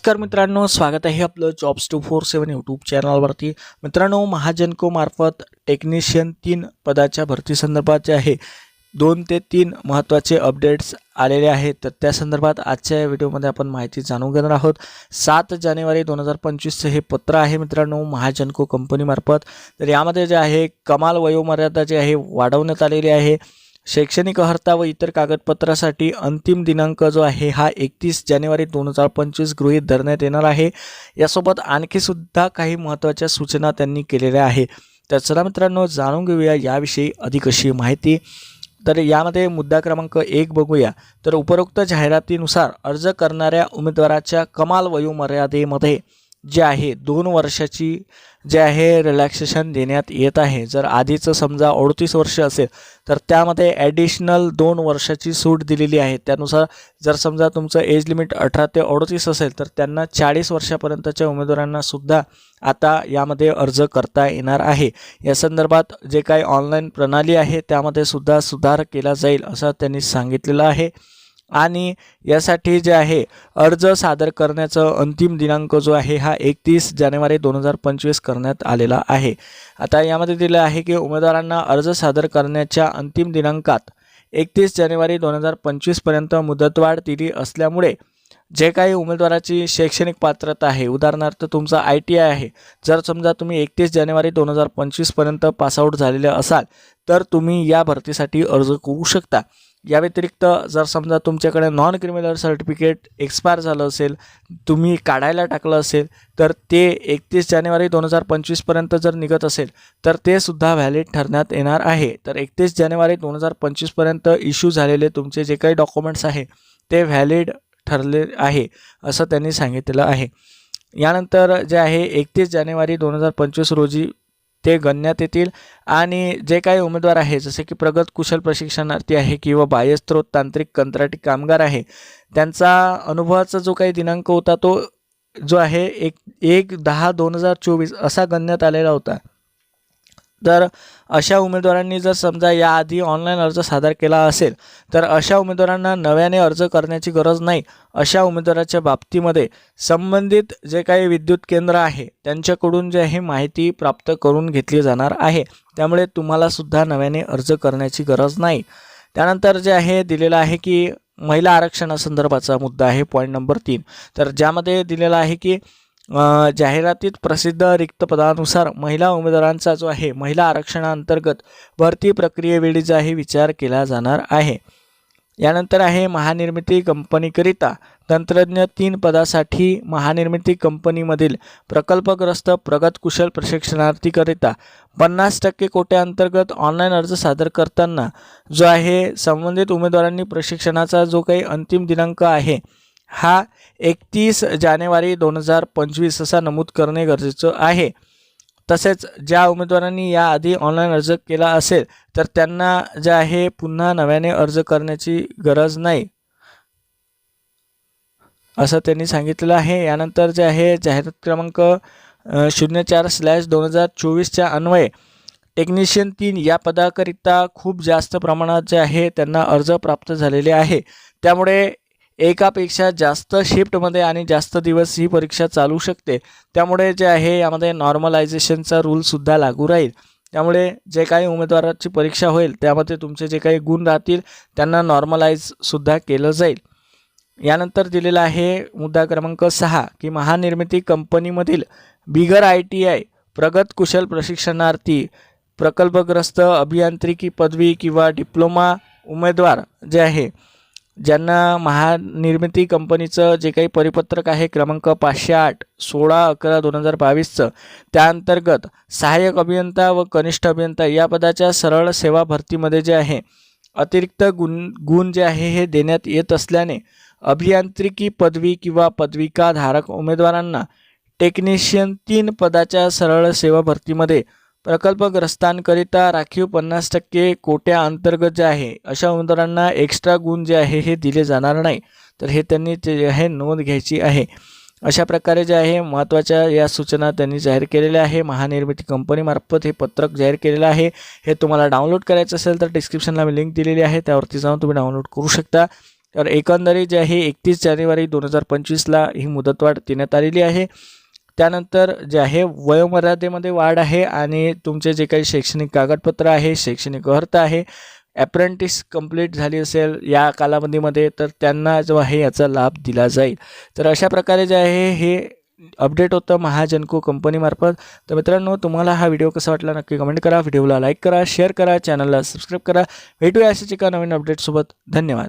नमस्कार मित्रांनो स्वागत आहे आपलं jobs two four seven YouTube चॅनलवरती मित्रांनो महाजनको मार्फत टेक्निशियन तीन पदाच्या भरती संदर्भात जे आहे. दोन ते तीन महत्त्वाचे अपडेट्स आलेले आहेत. तर त्या संदर्भात आजच्या या व्हिडिओमध्ये आपण माहिती जाणून घेणार आहोत. सात जानेवारी दोन हजार पंचवीसचं हे पत्र आहे मित्रांनो महाजनको कंपनीमार्फत तर यामध्ये जे आहे कमाल वयोमर्यादा जे आहे वाढवण्यात आलेली आहे. शैक्षणिक अर्हता व इतर कागदपत्रासाठी अंतिम दिनांक जो आहे हा एकतीस जानेवारी दोन हजार पंचवीस गृहीत धरण्यात येणार आहे. यासोबत आणखी सुद्धा काही महत्त्वाच्या सूचना त्यांनी केलेल्या आहे तर चला मित्रांनो जाणून घेऊया याविषयी अधिक अशी माहिती. तर यामध्ये मुद्दा क्रमांक एक बघूया. तर उपरोक्त जाहिरातीनुसार अर्ज करणाऱ्या उमेदवाराच्या कमाल वयोमर्यादेमध्ये जे आहे दोन वर्षाची जे आहे रिलॅक्सेशन देण्यात येत आहे. जर आधीचं समजा अडतीस वर्ष असेल तर त्यामध्ये ॲडिशनल दोन वर्षाची सूट दिलेली आहे. त्यानुसार जर समजा तुमचं एज लिमिट अठरा ते अडतीस असेल तर त्यांना चाळीस वर्षापर्यंतच्या उमेदवारांनासुद्धा आता यामध्ये अर्ज करता येणार आहे. या संदर्भात जे काही ऑनलाईन प्रणाली आहे त्यामध्ये सुद्धा सुधार केला जाईल असं त्यांनी सांगितलेलं आहे. आणि यासाठी जे आहे अर्ज सादर करण्याचं अंतिम दिनांक जो आहे हा एकतीस जानेवारी दोन हजार पंचवीस करण्यात आलेला आहे. आता यामध्ये दिलं आहे की उमेदवारांना अर्ज सादर करण्याच्या अंतिम दिनांकात एकतीस जानेवारी दोन हजार पंचवीसपर्यंत मुदतवाढ दिली असल्यामुळे जे काही उमेदवाराची शैक्षणिक पात्रता आहे उदाहरणार्थ तुमचा आय टी आय आहे जर समजा तुम्ही एकतीस जानेवारी दोन हजार पंचवीसपर्यंत पासआउट झालेले असाल तर तुम्ही या भरतीसाठी अर्ज करू शकता. या व्यतिरिक्त जर समजा तुमच्याकडे नॉन क्रिमिनल सर्टिफिकेट एक्सपायर झालं असेल तुम्ही काढायला टाकलं असेल तर ते एकतीस जानेवारी दोन हजार पंचवीसपर्यंत जर निघत असेल तर ते सुद्धा व्हॅलिड ठरण्यात येणार आहे. तर एकतीस जानेवारी दोन हजार पंचवीसपर्यंत इश्यू झालेले तुमचे जे काही डॉक्युमेंट्स आहे ते व्हॅलिड ठरले आहे असं त्यांनी सांगितलेलं आहे. यानंतर जे आहे एकतीस जानेवारी दोन हजार पंचवीस रोजी ते गणण्यात येतील. आणि जे काही उमेदवार आहे जसे की प्रगत कुशल प्रशिक्षणार्थी आहे किंवा बाह्यस्त्रोत तांत्रिक कंत्राटी कामगार आहे त्यांचा अनुभवाचा जो काही दिनांक होता तो जो आहे एक एक दहा दोन हजार चोवीस असा गणण्यात आलेला होता. तर अशा उमेदवारांनी जर समजा याआधी ऑनलाईन अर्ज सादर केला असेल तर अशा उमेदवारांना नव्याने अर्ज करण्याची गरज नाही. अशा उमेदवाराच्या बाबतीमध्ये संबंधित जे काही विद्युत केंद्र आहे त्यांच्याकडून जे आहे माहिती प्राप्त करून घेतली जाणार आहे. त्यामुळे तुम्हालासुद्धा नव्याने अर्ज करण्याची गरज नाही. त्यानंतर जे आहे दिलेलं आहे की महिला आरक्षणासंदर्भाचा मुद्दा आहे पॉईंट नंबर तीन. तर ज्यामध्ये दिलेला आहे की जाहिरातीत प्रसिद्ध रिक्त पदानुसार महिला उमेदवारांचा जो आहे महिला आरक्षणाअंतर्गत भरती प्रक्रियेवेळी विचार केला जाणार आहे. यानंतर आहे महानिर्मिती कंपनीकरिता तंत्रज्ञ तीन पदासाठी महानिर्मिती कंपनीमधील प्रकल्पग्रस्त प्रगत कुशल प्रशिक्षणार्थीकरिता पन्नास टक्के कोट्याअंतर्गत ऑनलाईन अर्ज सादर करताना जो आहे संबंधित उमेदवारांनी प्रशिक्षणाचा जो काही अंतिम दिनांक आहे हा एकतीस जानेवारी दोन हजार पंचवीस असा नमूद करणे गरजेचं आहे. तसेच ज्या उमेदवारांनी याआधी ऑनलाईन अर्ज केला असेल तर त्यांना जे आहे पुन्हा नव्याने अर्ज करण्याची गरज नाही. असं त्यांनी सांगितलेलं आहे. यानंतर जे आहे जाहिरात क्रमांक शून्य चार स्लॅश दोन हजार चोवीसच्या अन्वये टेक्निशियन तीन या पदाकरिता खूप जास्त प्रमाणात जे आहे त्यांना अर्ज प्राप्त झालेले आहे. त्यामुळे एकापेक्षा जास्त शिफ्टमध्ये आणि जास्त दिवस ही परीक्षा चालू शकते. त्यामुळे जे आहे यामध्ये नॉर्मलायझेशनचा रूलसुद्धा लागू राहील. त्यामुळे जे काही उमेदवाराची परीक्षा होईल त्यामध्ये तुमचे जे काही गुण राहतील त्यांना नॉर्मलाईजसुद्धा केलं जाईल. यानंतर दिलेला आहे मुद्दा क्रमांक सहा की महानिर्मिती कंपनीमधील बिगर आय टी आय प्रगत कुशल प्रशिक्षणार्थी प्रकल्पग्रस्त अभियांत्रिकी पदवी किंवा डिप्लोमा उमेदवार जे आहे ज्यांना महानिर्मिती कंपनीचं जे काही परिपत्रक आहे क्रमांक पाचशे आठ सोळा अकरा दोन हजार बावीसचं त्या अंतर्गत सहाय्यक अभियंता व कनिष्ठ अभियंता या पदाच्या सरळ सेवा भरतीमध्ये जे आहे अतिरिक्त गुण गुण जे आहे हे देण्यात येत असल्याने अभियांत्रिकी पदवी किंवा पदविकाधारक उमेदवारांना टेक्निशियन तीन पदाच्या सरळ सेवा भरतीमध्ये प्रकल्पग्रस्तांकरिता राखीव पन्नास टक्के कोट्या अंतर्गत जे आहे अशा उमेदवारांना एक्स्ट्रा गुण जे आहे हे दिले जाणार नाही. तर हे त्यांनी जे आहे नोंद घ्यायची आहे. अशा प्रकारे जे आहे महत्त्वाच्या या सूचना त्यांनी जाहीर केलेल्या आहे. महानिर्मिती कंपनीमार्फत हे पत्रक जाहीर केलेलं आहे. हे तुम्हाला डाउनलोड करायचं असेल तर डिस्क्रिप्शनला मी लिंक दिलेली आहे. त्यावरती जाऊन तुम्ही डाउनलोड करू शकता. तर एकंदरीत जे आहे एकतीस जानेवारी दोन हजार पंचवीसला ही मुदतवाढ देण्यात आलेली आहे. त्यानंतर जे आहे वयोमर्यादेमध्ये वाढ आहे आणि तुमचे जे काही शैक्षणिक कागदपत्र आहे शैक्षणिक अर्थ आहे ॲप्रेंटिस कंप्लीट झाली असेल या कालावधीमध्ये तर त्यांना जो आहे याचा लाभ दिला जाईल. तर अशा प्रकारे जे आहे हे अपडेट होतं महाजनको कंपनीमार्फत तर मित्रांनो तुम्हाला हा व्हिडिओ कसा वाटला नक्की कमेंट करा. व्हिडिओला लाईक करा शेअर करा चॅनलला सबस्क्राईब करा. भेटूया अशाच एका नवीन अपडेटसोबत धन्यवाद.